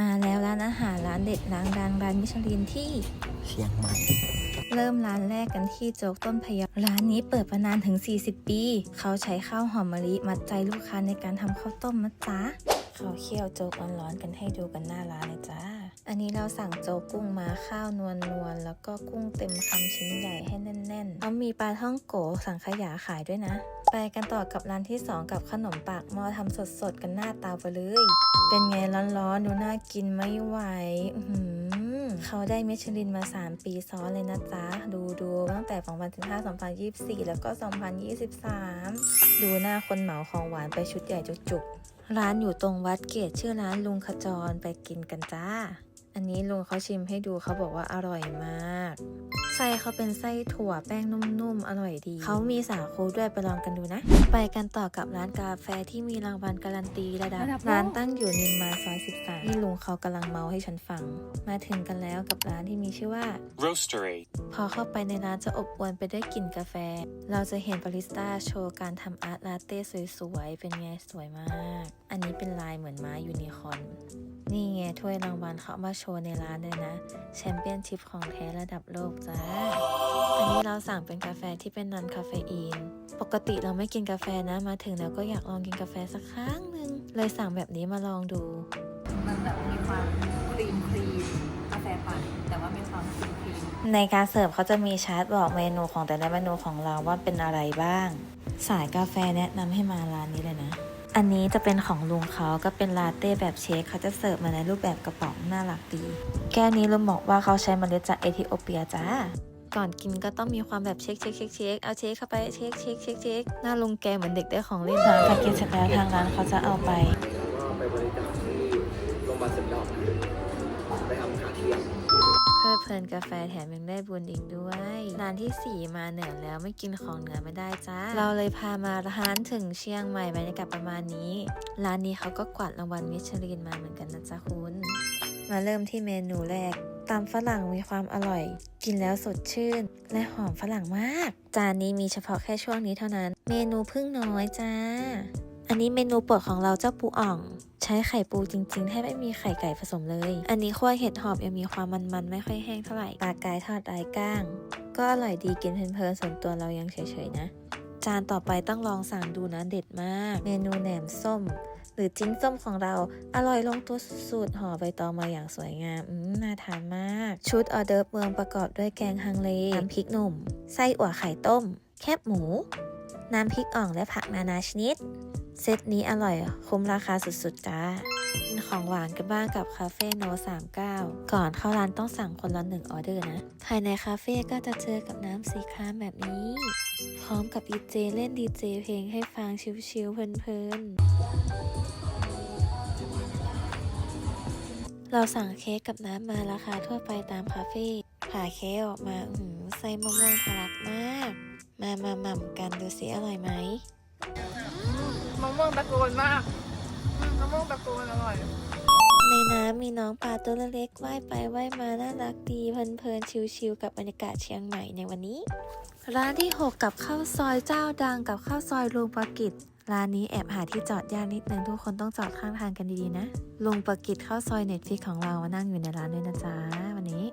มาแล้วร้านอาหารร้านเด็ดร้านดังร้านมิชลินที่เชียงใหม่ เริ่มร้านแรกกันที่โจ๊กต้นพยอร้านนี้เปิดมานานถึง 40 ปี เขาใช้ข้าวหอมมะลิมัดใจลูกค้าในการทำข้าวต้มนะจ๊ะ เขาเคี่ยวโจ๊กร้อนๆกันให้ดูกันหน้าร้านเลยจ้า อันนี้เราสั่งโจ๊กกุ้งมาข้าวนวลนวลๆแล้วก็กุ้งเต็มคำชิ้นใหญ่ให้แน่นๆเขามีปลาท่องโกสังขยาขายด้วยนะ ไปกันต่อกับร้านที่ 2 กับขนมปากหม้อทำสดๆกันหน้าเตาไปเลย เป็นไงร้อนๆดูน่ากินไม่ไหวอือหือเขาได้มิชลินมา 3 ปีซ้อนเลยนะจ๊ะ ดูดูๆตั้งแต่ 2015 2024 แล้วก็ 2023 ดูหน้าคนเหมาของหวานไปชุดใหญ่จุกๆ ร้านอยู่ตรงวัดเกตชื่อร้านลุงขจรไปกินกันจ้า อันนี้ลุงเขาชิมให้ดูเขาบอกว่าอร่อยมาก ไส้เขาเป็นไส้ถั่วแป้งนุ่มๆ อร่อยดี เขามีสาคูด้วยไปลองกันดูนะ ไปกันต่อกับร้านกาแฟที่มีรางวัลการันตีระดับระดับโลกร้านตั้งอยู่นิมมานซอย13ที่ลุงเขากำลังเมาให้ฉันฟัง มาถึงกันแล้วกับร้านที่มีชื่อว่า Roastery. พอเข้าไปในร้านจะอบอวลไปด้วยกลิ่นกาแฟ เราจะเห็นบาริสต้าโชว์การทำอาร์ตลาเต้สวยๆ เป็นไงสวยมาก อันนี้เป็นลายเหมือนม้ายูนิคอร์นนี่ไงถ้วยรางวัลเขาเอามาโชว์ในร้านเลยนะแชมเปี้ยนชิพของแท้ระดับโลกจ้า อันนี้เราสั่งเป็นกาแฟที่เป็นนอนคาเฟอีน ปกติเราไม่กินกาแฟนะมาถึงแล้วก็อยากลองกินกาแฟสักครั้งหนึ่งเลยสั่งแบบนี้มาลองดู มันแบบมีความครีมครีมกาแฟปั่นแต่ว่ามีความครีมครีมในการเสิร์ฟเขาจะมีชาร์ตบอกเมนูของแต่ละเมนูของเราว่าเป็นอะไรบ้าง สายกาแฟแนะนำให้มาร้านนี้เลยนะ อันนี้จะเป็นของลุงเขาก็เป็นลาเต้แบบเชคเขาจะเสิร์ฟมาในรูปแบบกระป๋องน่ารักดี แก้วนี้ลุงบอกว่าเขาใช้เมล็ดจากเอธิโอเปียจ้า ก่อนกินก็ต้องมีความแบบเช็คเช็คเช็คเช็คเอาเช็คเข้าไปเช็คเช็คเช็คเช็คหน้าลุงแกเหมือนเด็กได้ของเล่นหลังจากกินเสร็จแล้วทางร้านเขาจะเอาไป แล้วก็ไปบริจาคที่โรงพยาบาลสมดอกไปทำขาเทียมเพ ลิดเพลินกาแฟแถมยังได้บุญอีกด้วยร้านที่ 4 มาเหนือแล้วไม่กินของเหนือไม่ได้จ้า เราเลยพามาร้านถึงเชียงใหม่บรรยากาศประมาณนี้ ร้านนี้เขาก็กวาดรางวัลมิชลินมาเหมือนกันนะจ๊ะคุณ มาเริ่มที่เมนูแรกตำฝรั่งมีความอร่อย กินแล้วสดชื่น และหอมฝรั่งมาก จานนี้มีเฉพาะแค่ช่วงนี้เท่านั้น เมนูพึ่งน้อยจ้า อันนี้เมนูโปรดของเราเจ้าปูอ่อง ใช้ไข่ปูจริงๆแทบไม่มีไข่ไก่ผสมเลย อันนี้ขั้วเห็ดหอมยังมีความมันๆ ไม่ค่อยแห้งเท่าไหร่ปลากายทอดไร้ก้าง ก็อร่อยดีกินเพลินๆส่วนตัวเรายังเฉยๆนะ จานต่อไปต้องลองสั่งดูนะเด็ดมาก เมนูแหนมส้ม หรือจิ้นส้มของเราอร่อยลงตัวสุดๆห่อใบตองมาอย่างสวยงามอืมน่าทานมาก ชุดออเดิร์เมืองประกอบด้วยแกงฮังเลน้ำพริกหนุ่ม ไส้อั่วไข่ต้ม แคบหมู น้ำพริกอ่องและผักนานาชนิด เซตนี้อร่อยคุ้มราคาสุดๆ จ้า กินของหวานกันบ้างกับคาเฟ่โน39 ก่อนเข้าร้านต้องสั่งคนละหนึ่งออเดอร์นะ ภายในคาเฟ่ก็จะเจอกับน้ำสีครามแบบนี้ พร้อมกับดีเจเล่นดีเจเพลงให้ฟังชิวๆเพลินๆเราสั่งเค้กกับน้ำมาราคาทั่วไปตามคาเฟ่ผ่าเค้กออกมาอือหือใส่มะม่วงทะลักมาก มามาหม่ำกันดูสิอร่อยไหมมะม่วงตะโกนมากอืมมะม่วงตะโกนอร่อย ในน้ำมีน้องปลาตัวเล็กๆว่ายไปว่ายมาน่ารักดีเพลินๆชิลๆกับบรรยากาศเชียงใหม่ในวันนี้ ร้านที่ 6 กับข้าวซอยเจ้าดังกับข้าวซอยลุงประกิตร้านนี้แอบหาที่จอดยากนิดนึงทุกคนต้องจอดข้างทางกันดีๆนะลุงประกิตข้าวซอยเน็ตฟิกของเรามานั่งอยู่ในร้านด้วยนะจ๊ะวันนี้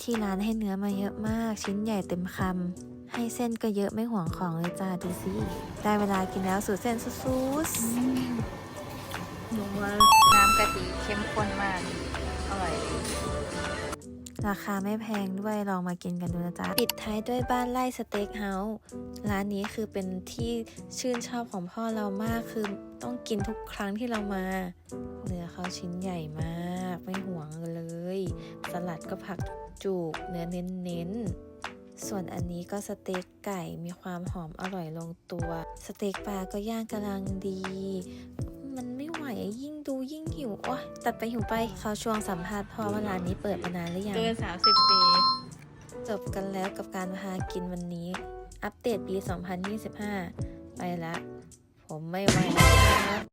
ที่ร้านให้เนื้อมาเยอะมากชิ้นใหญ่เต็มคำ ให้เส้นก็เยอะไม่ห่วงของเลยจ้าดูสิได้เวลากินแล้วสูตรเส้นสุดๆนัวน้ำกะทิเข้มข้นมากอร่อยดีราคาไม่แพงด้วยลองมากินกันดูนะจ๊ะปิดท้ายด้วยบ้านไร่สเต็กเฮาส์ร้านนี้คือเป็นที่ชื่นชอบของพ่อเรามากคือต้องกินทุกครั้งที่เรามาเนื้อเขาชิ้นใหญ่มาก ไม่ห่วงเลย สลัดก็ผักจุกเนื้อเน้นๆ ส่วนอันนี้ก็สเต็กไก่มีความหอมอร่อยลงตัว สเต็กปลาก็ย่างกำลังดี มันไม่ไหวอะยิ่งดูยิ่งหิวโอ๊ยตัดไปหิวไป เขาช่วงสัมภาษณ์พ่อว่าร้านนี้เปิดมานานหรือยัง เกินสามสิบปี จบกันแล้วกับการพากินวันนี้ อัปเดตปี 2025 ไปละ ผมไม่ไหวแล้วครับ